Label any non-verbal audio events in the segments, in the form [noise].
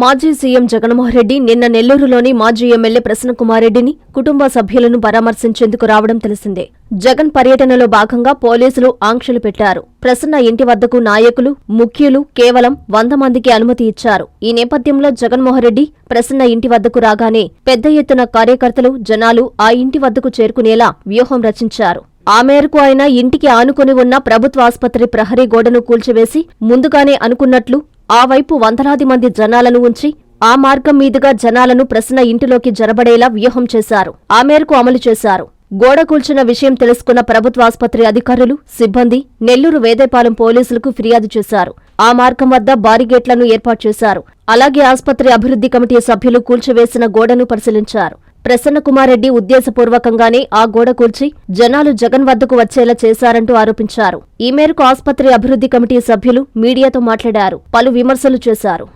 మాజీ సీఎం జగన్మోహన్ రెడ్డి నిన్న నెల్లూరులోని మాజీ ఎమ్మెల్యే ప్రసన్నకుమార్ రెడ్డిని కుటుంబ సభ్యులను పరామర్శించేందుకు రావడం తెలిసిందే. జగన్ పర్యటనలో భాగంగా పోలీసులు ఆంక్షలు పెట్టారు. ప్రసన్న ఇంటి వద్దకు నాయకులు ముఖ్యులు కేవలం వంద మందికి అనుమతి ఇచ్చారు. ఈ నేపథ్యంలో జగన్మోహన్ రెడ్డి ప్రసన్న ఇంటి వద్దకు రాగానే పెద్ద ఎత్తున కార్యకర్తలు జనాలు ఆ ఇంటి వద్దకు చేరుకునేలా వ్యూహం రచించారు. ఆ మేరకు ఆయన ఇంటికి ఆనుకుని ఉన్న ప్రభుత్వ ఆసుపత్రి ప్రహరీ గోడను కూల్చివేసి ముందుగానే అనుకున్నట్లు ఆ వైపు వందలాది మంది జనాలను ఉంచి ఆ మార్గం మీదుగా జనాలను ప్రసన్న ఇంటిలోకి జరబడేలా వ్యూహం చేశారు. ఆ మేరకు అమలు చేశారు. గోడ కూల్చిన విషయం తెలుసుకున్న ప్రభుత్వ ఆసుపత్రి అధికారులు సిబ్బంది నెల్లూరు వేదేపాలెం పోలీసులకు ఫిర్యాదు చేశారు. ఆ మార్గం వద్ద బారిగేట్లను ఏర్పాటు చేశారు. అలాగే ఆసుపత్రి అభివృద్ధి కమిటీ సభ్యులు కూల్చివేసిన గోడను పరిశీలించారు. ప్రసన్నకుమారెడ్డి ఉద్దేశపూర్వకంగానే ఆ గోడ కూల్చి జనాలు జగన్ వద్దకు వచ్చేలా చేశారంటూ ఆరోపించారు. ఈ మేరకు ఆసుపత్రి అభివృద్ధి కమిటీ సభ్యులు మీడియాతో మాట్లాడారు. పలు విమర్శలు చేశారు.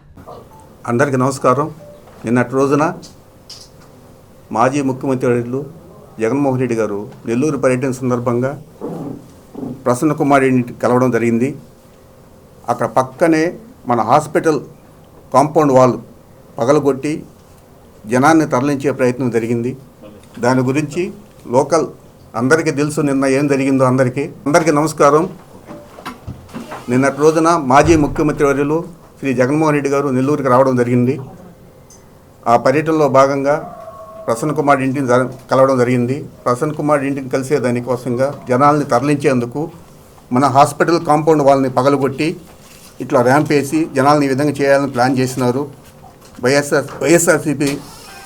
అందరికీ నమస్కారం. నిన్నటి రోజున మాజీ ముఖ్యమంత్రి జగన్మోహన్ రెడ్డి గారు నెల్లూరు పర్యటన సందర్భంగా ప్రసన్న కుమార్ రెడ్డిని కలవడం జరిగింది. అక్కడ పక్కనే మన హాస్పిటల్ కాంపౌండ్ వాల్ పగలగొట్టి జనాన్ని తరలించే ప్రయత్నం జరిగింది. దాని గురించి లోకల్ అందరికీ తెలుసు నిన్న ఏం జరిగిందో అందరికీ. అందరికీ నమస్కారం. నిన్నటి రోజున మాజీ ముఖ్యమంత్రి వర్యులు శ్రీ జగన్మోహన్ రెడ్డి గారు నెల్లూరుకి రావడం జరిగింది. ఆ పర్యటనలో భాగంగా ప్రసన్న కుమార్ ఇంటిని కలవడం జరిగింది. ప్రసన్న కుమార్ ఇంటిని కలిసే దానికోసంగా జనాల్ని తరలించేందుకు మన హాస్పిటల్ కాంపౌండ్ వాళ్ళని పగలగొట్టి ఇట్లా ర్యాంప్ వేసి జనాల్ని ఈ విధంగా చేయాలని ప్లాన్ చేసినారు. వైఎస్ఆర్ వైఎస్ఆర్సీపీ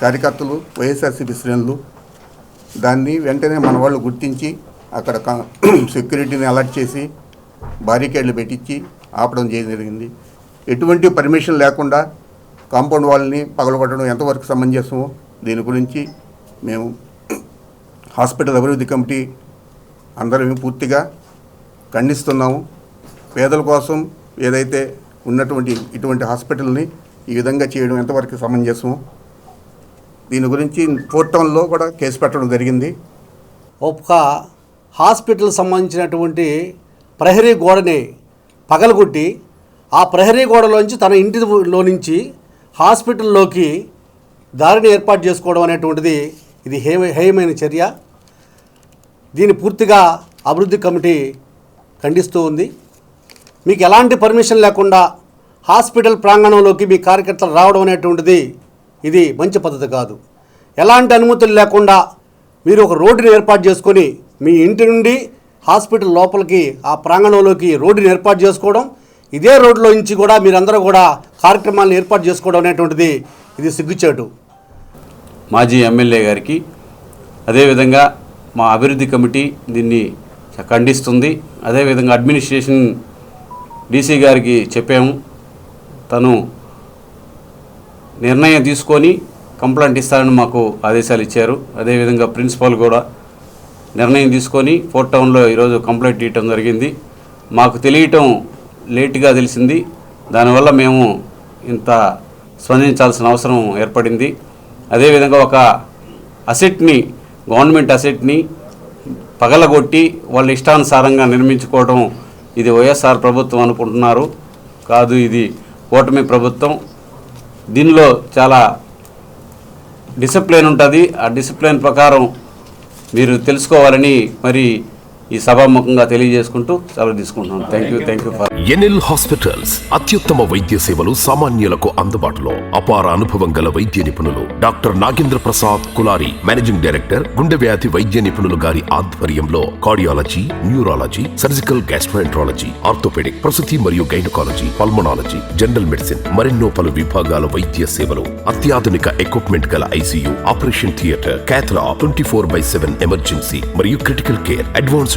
కార్యకర్తలు వైఎస్ఆర్సీపీ శ్రేణులు దాన్ని వెంటనే మన వాళ్ళు గుర్తించి అక్కడ [clears throat] సెక్యూరిటీని అలర్ట్ చేసి బారికేడ్లు పెట్టించి ఆపడం చేయడం జరిగింది. ఎటువంటి పర్మిషన్ లేకుండా కాంపౌండ్ వాళ్ళని పగలగొట్టడం ఎంతవరకు సమంజసమో దీని గురించి మేము [clears throat] హాస్పిటల్ అభివృద్ధి కమిటీ అందరం పూర్తిగా ఖండిస్తున్నాము. పేదల కోసం ఏదైతే ఉన్నటువంటి ఇటువంటి హాస్పిటల్ని ఈ విధంగా చేయడం ఎంతవరకు సమంజసమో దీని గురించి ఫోర్ టౌన్లో కూడా కేసు పెట్టడం జరిగింది. ఒక హాస్పిటల్ సంబంధించినటువంటి ప్రహరీ గోడని పగలగొట్టి ఆ ప్రహరీ గోడలోంచి తన ఇంటిలో నుంచి హాస్పిటల్లోకి దారిని ఏర్పాటు చేసుకోవడం అనేటువంటిది ఇది హే హేయమైన చర్య. దీన్ని పూర్తిగా అభివృద్ధి కమిటీ ఖండిస్తూ ఉంది. మీకు ఎలాంటి పర్మిషన్ లేకుండా హాస్పిటల్ ప్రాంగణంలోకి మీ కార్యకర్తలు రావడం అనేటువంటిది ఇది మంచి పద్ధతి కాదు. ఎలాంటి అనుమతులు లేకుండా మీరు ఒక రోడ్డుని ఏర్పాటు చేసుకొని మీ ఇంటి నుండి హాస్పిటల్ లోపలికి ఆ ప్రాంగణంలోకి రోడ్డుని ఏర్పాటు చేసుకోవడం ఇదే రోడ్లో నుంచి కూడా మీరందరూ కూడా కార్యక్రమాలను ఏర్పాటు చేసుకోవడం అనేటువంటిది ఇది సిగ్గుచేటు. మాజీ ఎమ్మెల్యే గారికి అదేవిధంగా మా అభివృద్ధి కమిటీ దీన్ని ఖండిస్తుంది. అదేవిధంగా అడ్మినిస్ట్రేషన్ డీసీ గారికి చెప్పాము. తను నిర్ణయం తీసుకొని కంప్లైంట్ ఇస్తారని మాకు ఆదేశాలు ఇచ్చారు. అదేవిధంగా ప్రిన్సిపాల్ కూడా నిర్ణయం తీసుకొని ఫోర్ట్ టౌన్లో ఈరోజు కంప్లైంట్ ఇవ్వటం జరిగింది. మాకు తెలియటం లేటుగా తెలిసింది. దానివల్ల మేము ఇంత స్పందించాల్సిన అవసరం ఏర్పడింది. అదేవిధంగా ఒక అసెట్ని గవర్నమెంట్ అసెట్ని పగలగొట్టి వాళ్ళ ఇష్టానుసారంగా నిర్మించుకోవడం ఇది వైఎస్ఆర్ ప్రభుత్వం అనుకుంటున్నారు. కాదు ఇది కూటమి ప్రభుత్వం. దీనిలో చాలా డిసిప్లిన్ ఉంటుంది. ఆ డిసిప్లిన్ ప్రకారం మీరు తెలుసుకోవాలని మరి ఈ సభాముఖంగా తెలియజేసుకుంటూ సెలవు తీసుకుంటున్నాను. Thank you thank you for NL hospitals అత్యుత్తమ వైద్య సేవలు సామాన్యులకు అందుబాటులో అపార అనుభవం గల వైద్య నిపుణులు doctor Nagendra Prasad Kulari managing director గుండె వ్యాధి వైద్య నిపుణులు గారి ఆధ్వర్యంలో cardiology neurology surgical gastroenterology orthopaedic ప్రసూతి మరియు గైనకాలజీ పల్మనాలజీ జనరల్ మెడిసిన్ మరెన్నో పలు విభాగాల వైద్య సేవలు అత్యాధునిక ఎక్విప్మెంట్ గల ICU operation theatre cath lab twenty four by seven emergency మరియు critical care advance